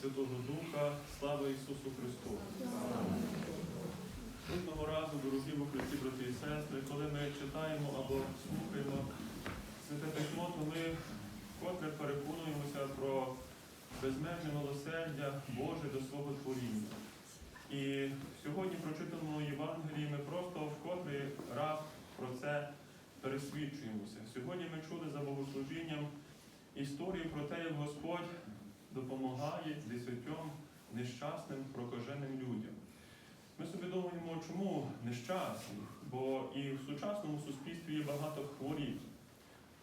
Святого Духа, слава Ісусу Христу! Кожного разу, дорогі в Христі, брати і сестри, коли ми читаємо або слухаємо Святе Письмо, то ми вкотре переконуємося про безмежне милосердя Боже до свого творіння. І сьогодні прочитаному Євангелії ми просто вкотре раз про це пересвідчуємося. Сьогодні ми чули за богослужінням історію про те, як Господь допомагає десятьом нещасним прокаженим людям. Ми собі думаємо, чому нещасні? Бо і в сучасному суспільстві є багато хворіб.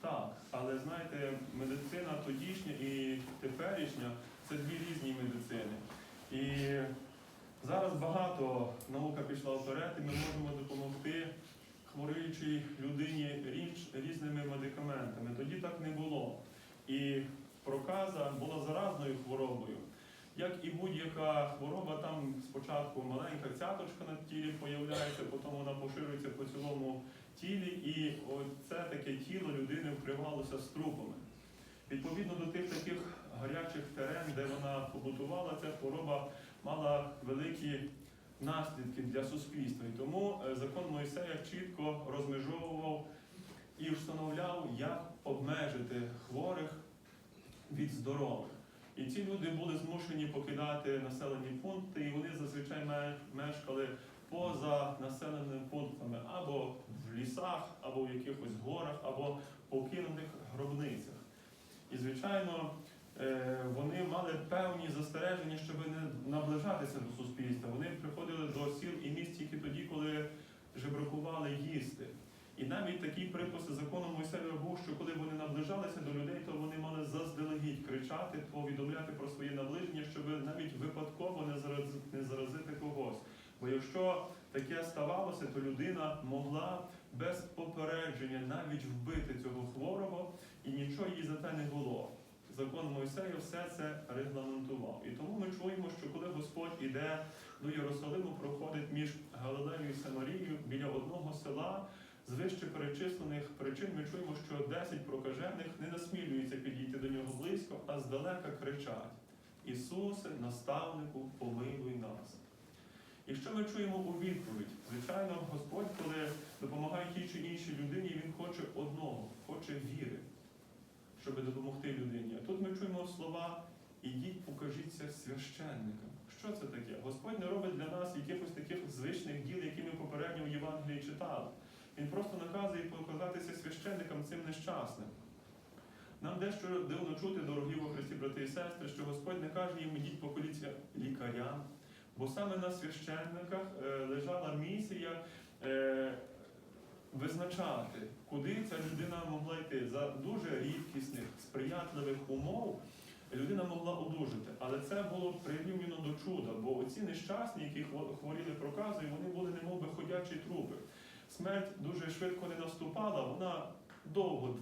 Так, але знаєте, медицина тодішня і теперішня це дві різні медицини. І зараз багато наука пішла вперед, і ми можемо допомогти хворіючій людині різними медикаментами. Тоді так не було. І проказа була заразною хворобою. Як і будь-яка хвороба, там спочатку маленька цяточка на тілі появляється, потім вона поширюється по цілому тілі, і це таке тіло людини вкривалося струпами. Відповідно до тих таких гарячих терен, де вона побутувала, ця хвороба мала великі наслідки для суспільства. І тому е, закон Мойсея чітко розмежовував і встановляв, як обмежити хворих від здорових. І ці люди були змушені покидати населені пункти, і вони зазвичай мешкали поза населеними пунктами або в лісах, або в якихось горах, або покинутих гробницях. І, звичайно, е, вони мали певні застереження, щоб не наближатися до суспільства. Вони приходили до сіл і міст тільки тоді, коли жебракували їсти. І навіть такі приписи закону Мойсея був, що коли вони наближалися до людей, то вони мали заздалегідь кричати, повідомляти про своє наближення, щоб навіть випадково не зарази- не заразити когось. Бо якщо таке ставалося, то людина могла без попередження навіть вбити цього хворого, і нічого їй за те не було. Закон Мойсея все це регламентував. І тому ми чуємо, що коли Господь іде до Єрусалиму, проходить між Галилеєю і Самарією біля одного села. З вище перечислених причин ми чуємо, що 10 прокажених не насмілюються підійти до нього близько, а здалека кричать: Ісусе, наставнику, помилуй нас. І що ми чуємо у відповідь? Звичайно, Господь, коли допомагає тій чи іншій людині, Він хоче одного, хоче віри, щоб допомогти людині. А тут ми чуємо слова Ідіть, покажіться священникам. Що це таке? Господь не робить для нас якихось таких звичних діл, які ми попередньо в Євангелії читали. Він просто наказує показатися священникам цим нещасним. Нам дещо дивно чути, дорогі во Христі, брати і сестри, що Господь не каже їм ідіть поколіться лікарям, бо саме на священниках е, лежала місія е, визначати, куди ця людина могла йти. За дуже рідкісних, сприятливих умов людина могла одужати. Але це було прирівняно до чуда, бо оці нещасні, які хво- хворіли проказою, вони були немов би ходячі трупи. Смерть дуже швидко не наступала, вона довго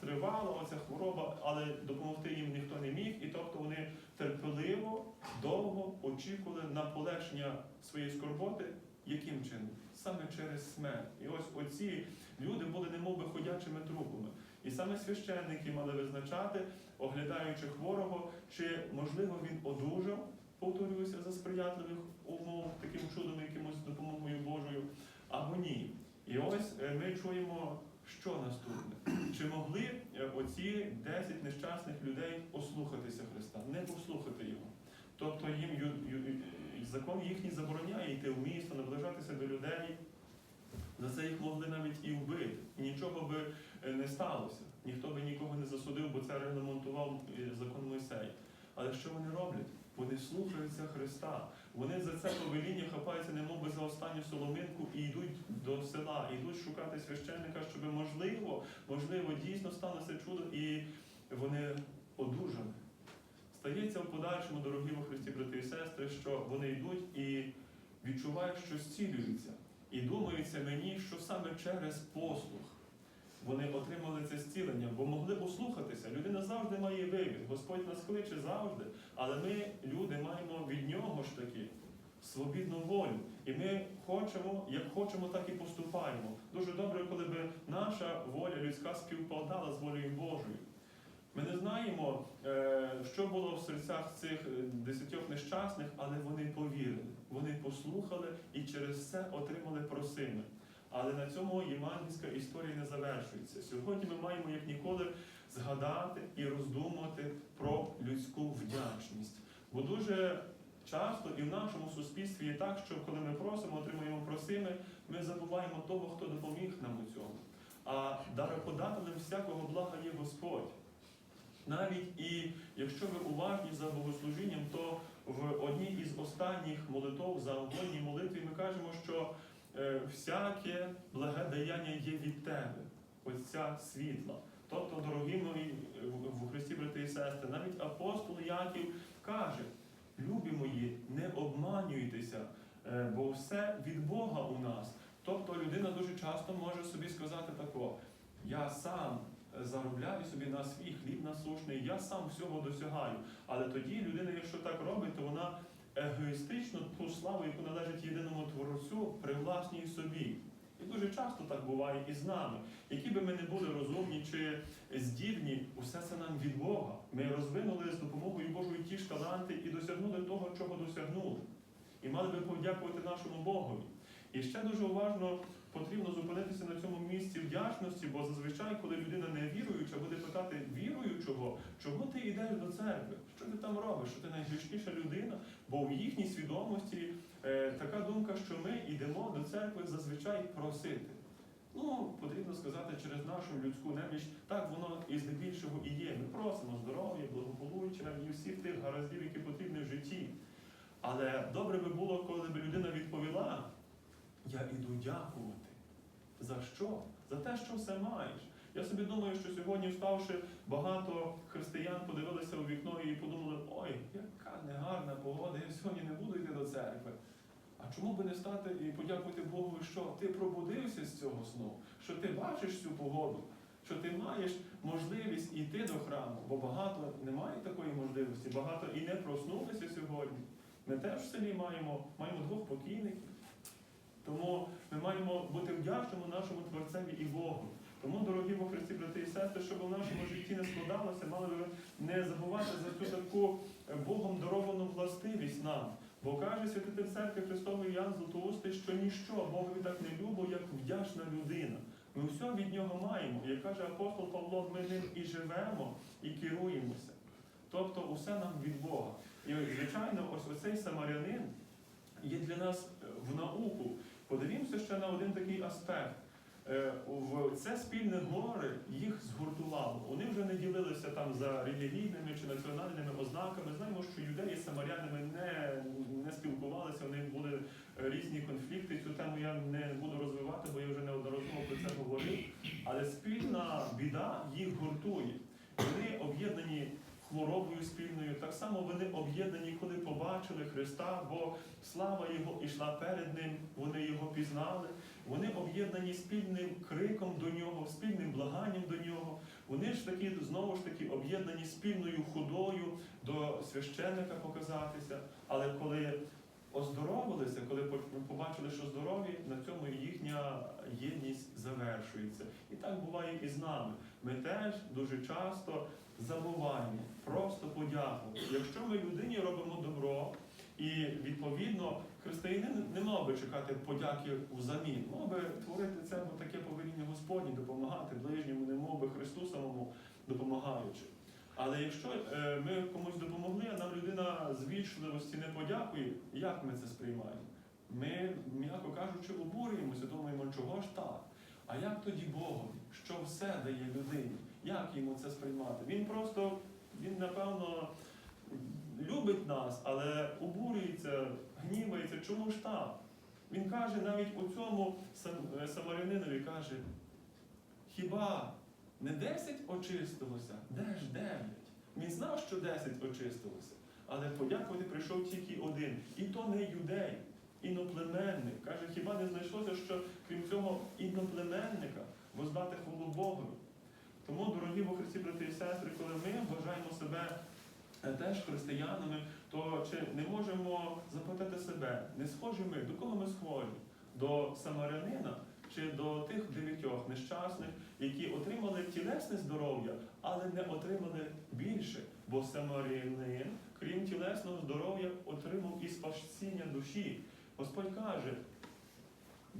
тривала, оця хвороба, але допомогти їм ніхто не міг. І тобто вони терпеливо, довго очікували на полегшення своєї скорботи. Яким чином? Саме через смерть. І ось оці люди були немов би ходячими трупами. І саме священники мали визначати, оглядаючи хворого, чи можливо він одужав, повторююся, за сприятливих умов, таким чудом, якимось допомогою Божою, або ні. І ось е, ми чуємо, що наступне. Чи могли е, оці 10 нещасних людей послухатися Христа, не послухати Його? Тобто їм закон їхній забороняє йти в місто, наближатися до людей. За це їх могли навіть і вбити. Нічого би е, не сталося. Ніхто би нікого не засудив, бо це регламентував закон Мойсей. Але що вони роблять? Слухаються Христа. Вони за це повеління хапаються немов за останню соломинку і йдуть до села, йдуть шукати священника, щоб можливо, можливо, дійсно сталося чудо, і вони одужали. Стається в подальшому, дорогі во Христі, брати і сестри, що вони йдуть і відчувають, що зцілюються. І думається мені, що саме через послух вони отримали це зцілення, бо могли б услухатися. Людина завжди має вибір. Господь нас кличе завжди, але ми, люди, маємо від нього ж таки свобідну волю. І ми хочемо, як хочемо, так і поступаємо. Дуже добре, коли б наша воля людська співпадала з волею Божою. Ми не знаємо, е, що було в серцях цих е, десятьох нещасних, але вони повірили, вони послухали і через це отримали просими. Але на цьому євангельська історія не завершується. Сьогодні ми маємо як ніколи згадати і роздумувати про людську вдячність. Бо дуже часто і в нашому суспільстві є так, що коли ми просимо, отримуємо просими, ми забуваємо того, хто допоміг нам у цьому. А дароподателем всякого блага є Господь. Навіть і якщо ви уважні за богослужінням, то в одній із останніх молитов за угодній молитві ми кажемо, що всяке благе даяння є від тебе, Отця світла. Тобто, дорогі мої е, в- в Христі, брати і сестри, навіть апостол Яків каже: любі мої, не обманюйтеся, е, бо все від Бога у нас. Тобто людина дуже часто може собі сказати тако: я сам заробляю собі на свій хліб насушний, я сам всього досягаю. Але тоді людина, якщо так робить, то вона егоїстично ту славу, яку належить єдиному творцю, привласнює собі. І дуже часто так буває і з нами. Які би ми не були розумні чи здібні, усе це нам від Бога. Ми розвинули з допомогою Божої ті ж таланти і досягнули того, чого досягнули. І мали би подякувати нашому Богові. І ще дуже уважно потрібно зупинитися на цьому місці вдячності, бо зазвичай, коли людина не віруюча, буде питати віруючого, чого ти йдеш до церкви? Що ти там робиш? Що ти найгрішніша людина? Бо в їхній свідомості е, така думка, що ми йдемо до церкви зазвичай просити. Ну, потрібно сказати, через нашу людську неміч, так воно і здебільшого і є. Ми просимо здоров'я, благополуччя і всіх тих гараздів, які потрібні в житті. Але добре би було, коли б людина відповіла, я іду дякувати. За що? За те, що все маєш. Я собі думаю, що сьогодні, вставши, багато християн подивилися у вікно і подумали, ой, яка негарна погода, я сьогодні не буду йти до церкви. А чому би не стати і подякувати Богу, що ти пробудився з цього сну, що ти бачиш цю погоду, що ти маєш можливість йти до храму, бо багато немає такої можливості, багато і не проснулися сьогодні. Ми теж в селі маємо, маємо двох покійників. Тому ми маємо бути вдячними нашому Творцеві і Богу. Тому, дорогі во Христі, брати і сестри, щоб у нашому житті не складалося, мали би не забувати за цю таку е, Богом даровану властивість нам. Бо каже святитель церкви Христової Ян Златоустий, що ніщо Богові так не любо, як вдячна людина. Ми все від нього маємо. Як каже апостол Павло, ми ним і живемо, і керуємося. Тобто усе нам від Бога. І звичайно, ось оцей самарянин є для нас е, в науку. Подивімося ще на один такий аспект. Е, це спільне горе їх згуртувало. Вони вже не ділилися там за релігійними чи національними ознаками. Знаємо, що юдеї з самарянами не, не спілкувалися, них були різні конфлікти. Цю тему я не буду розвивати, бо я вже неодноразово про це говорив. Але спільна біда їх гуртує. Вони об'єднані хворобою спільною. Так само вони об'єднані, коли побачили Христа, бо слава Його ішла перед ним, вони його пізнали. Вони об'єднані спільним криком до нього, спільним благанням до нього. Вони ж таки знову ж таки об'єднані спільною ходою до священника показатися. Але коли оздоровилися, коли побачили, що здорові, на цьому їхня єдність завершується. І так буває і з нами. Ми теж дуже часто забуваємо просто подякувати. Якщо ми людині робимо добро, і відповідно християнин не мав би чекати подяки взамін, мав би творити це бо таке повеління Господнє, допомагати ближньому, не мов би Христу самому допомагаючи. Але якщо е, ми комусь допомогли, а нам людина з вічливості не подякує, як ми це сприймаємо? Ми, м'яко кажучи, обурюємося, думаємо, чого ж так? А як тоді Богові, що все дає людині? Як йому це сприймати? Він просто, він напевно любить нас, але обурюється, гнівається. Чому ж так? Він каже навіть у цьому е, самарянинові каже, хіба не десять очистилося? Де ж дев'ять? Він знав, що десять очистилося, але подякувати прийшов тільки один. І то не юдей, іноплеменник. Каже, хіба не знайшлося, що крім цього іноплеменника воздати хвалу Богу? Тому, дорогі во Христі, брати і сестри, коли ми вважаємо себе е, теж християнами, то чи не можемо запитати себе, не схожі ми, до кого ми схожі? До самарянина чи до тих дев'ятьох нещасних, які отримали тілесне здоров'я, але не отримали більше. Бо самарянин, крім тілесного здоров'я, отримав і спасіння душі. Господь каже,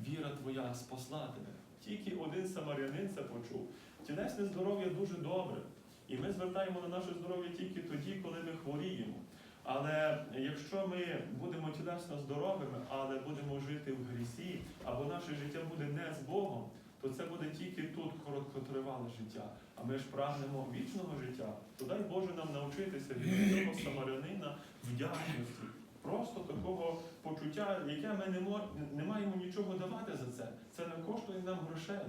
віра твоя спасла тебе. Тільки один самарянин це почув. Тілесне здоров'я дуже добре. І ми звертаємо на наше здоров'я тільки тоді, коли ми хворіємо. Але якщо ми будемо тілесно здоровими, але будемо жити в грісі, або наше життя буде не з Богом, то це буде тільки тут короткотривале життя. А ми ж прагнемо вічного життя, то дай Боже нам навчитися від цього самарянина вдячності. Просто такого почуття, яке ми не, мо- не маємо нічого давати за це. Це не коштує нам грошей.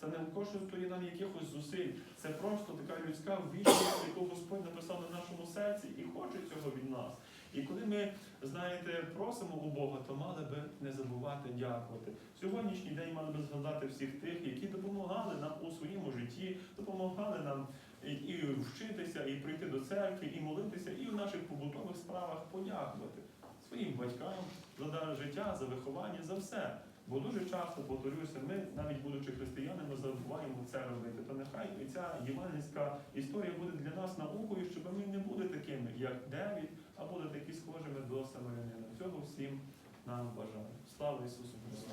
Це не коштує нам якихось зусиль. Це просто така людська вічність, яку Господь написав на нашому серці і хоче цього від нас. І коли ми, знаєте, просимо у Бога, то мали би не забувати дякувати. Сьогоднішній день мали би згадати всіх тих, які допомагали нам у своєму житті, допомагали нам і, вчитися, і прийти до церкви, і молитися, і в наших побутових справах подякувати своїм батькам за життя, за виховання, за все. Бо дуже часто, повторюся, ми, навіть будучи християнами, забуваємо це робити. То нехай і ця євангельська історія буде для нас наукою, щоб ми не були такими, як Девід, а були такі схожими до самарянина. Цього всім нам бажаю. Слава Ісусу Христу!